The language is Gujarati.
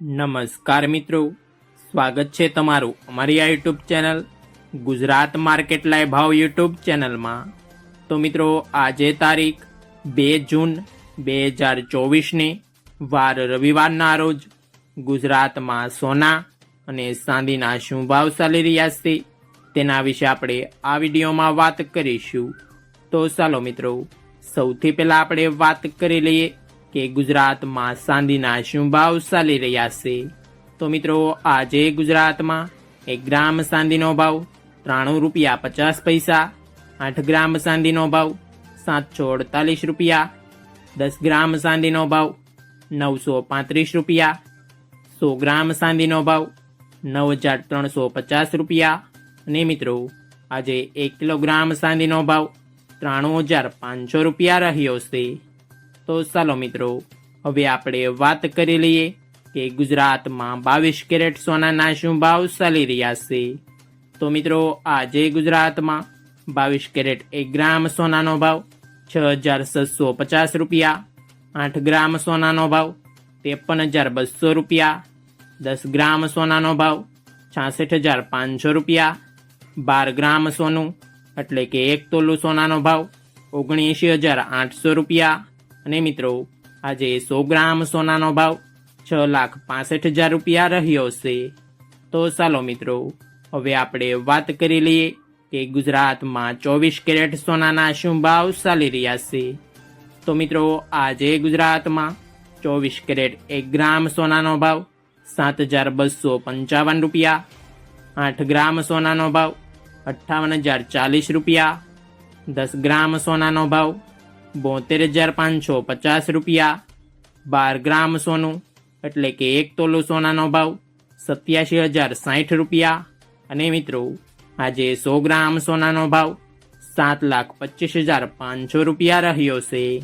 નમસ્કાર મિત્રો. સ્વાગત છે તમારું અમારી આ યુટ્યુબ ચેનલ ગુજરાત માર્કેટ લાય ભાવ યુટ્યુબ ચેનલમાં. તો મિત્રો, આજે તારીખ બે જૂન બે હજાર ચોવીસની વાર રવિવારના રોજ ગુજરાતમાં સોના અને ચાંદીના શું ભાવ ચાલી રહ્યા છે તેના વિશે આપણે આ વિડીયોમાં વાત કરીશું. તો ચાલો મિત્રો, સૌથી પહેલાં આપણે વાત કરી લઈએ કે ગુજરાતમાં ચાંદીના શું ભાવ ચાલી રહ્યા છે. તો મિત્રો, આજે ગુજરાતમાં એક ગ્રામ ચાંદીનો ભાવ ત્રાણું રૂપિયા પચાસ પૈસા, આઠ ગ્રામ ચાંદીનો ભાવ સાતસો અડતાલીસ રૂપિયા, દસ ગ્રામ ચાંદીનો ભાવ નવસો પાંત્રીસ રૂપિયા, સો ગ્રામ ચાંદીનો ભાવ નવ હજાર ત્રણસો પચાસ રૂપિયા. અને મિત્રો, આજે એક કિલોગ્રામ ચાંદીનો ભાવ ત્રાણું હજાર પાંચસો રૂપિયા રહ્યો છે. તો ચાલો મિત્રો, હવે આપણે વાત કરી લઈએ કે ગુજરાતમાં બાવીસ કેરેટ સોનાના શું ભાવ ચાલી રહ્યા છે. તો મિત્રો, આજે ગુજરાતમાં બાવીસ કેરેટ એક ગ્રામ સોનાનો ભાવ છ હજાર છસો પચાસ રૂપિયા, આઠ ગ્રામ સોનાનો ભાવ ત્રેપન હજાર બસો રૂપિયા, દસ ગ્રામ સોનાનો ભાવ છાસઠ હજાર પાંચસો રૂપિયા, બાર ગ્રામ સોનું એટલે કે એક તોલું સોનાનો ભાવ ઓગણએંશી હજાર આઠસો રૂપિયા અને મિત્રો, આજે સો ગ્રામ સોનાનો ભાવ છ લાખ પાસઠ હજાર રૂપિયા રહ્યો છે. તો ચાલો મિત્રો, હવે આપણે વાત કરી લઈએ કે ગુજરાતમાં ચોવીસ કેરેટ સોનાના શું ભાવ ચાલી રહ્યા છે. તો મિત્રો, આજે ગુજરાતમાં ચોવીસ કેરેટ એક ગ્રામ સોનાનો ભાવ સાત હજાર બસો પંચાવન રૂપિયા, આઠ ગ્રામ સોનાનો ભાવ અઠ્ઠાવન હજાર ચાલીસ રૂપિયા, દસ ગ્રામ સોનાનો ભાવ બોતેર હજાર પાંચસો પચાસ રૂપિયા. બાર ગ્રામ સોનું, એટલે કે એક તોલો સોનાનો ભાવ સત્યાસી હજાર સાઠ રૂપિયા. અને મિત્રો, આજે સો ગ્રામ સોનાનો ભાવ સાત લાખ પચીસ હજાર પાંચસો રૂપિયા રહ્યો છે.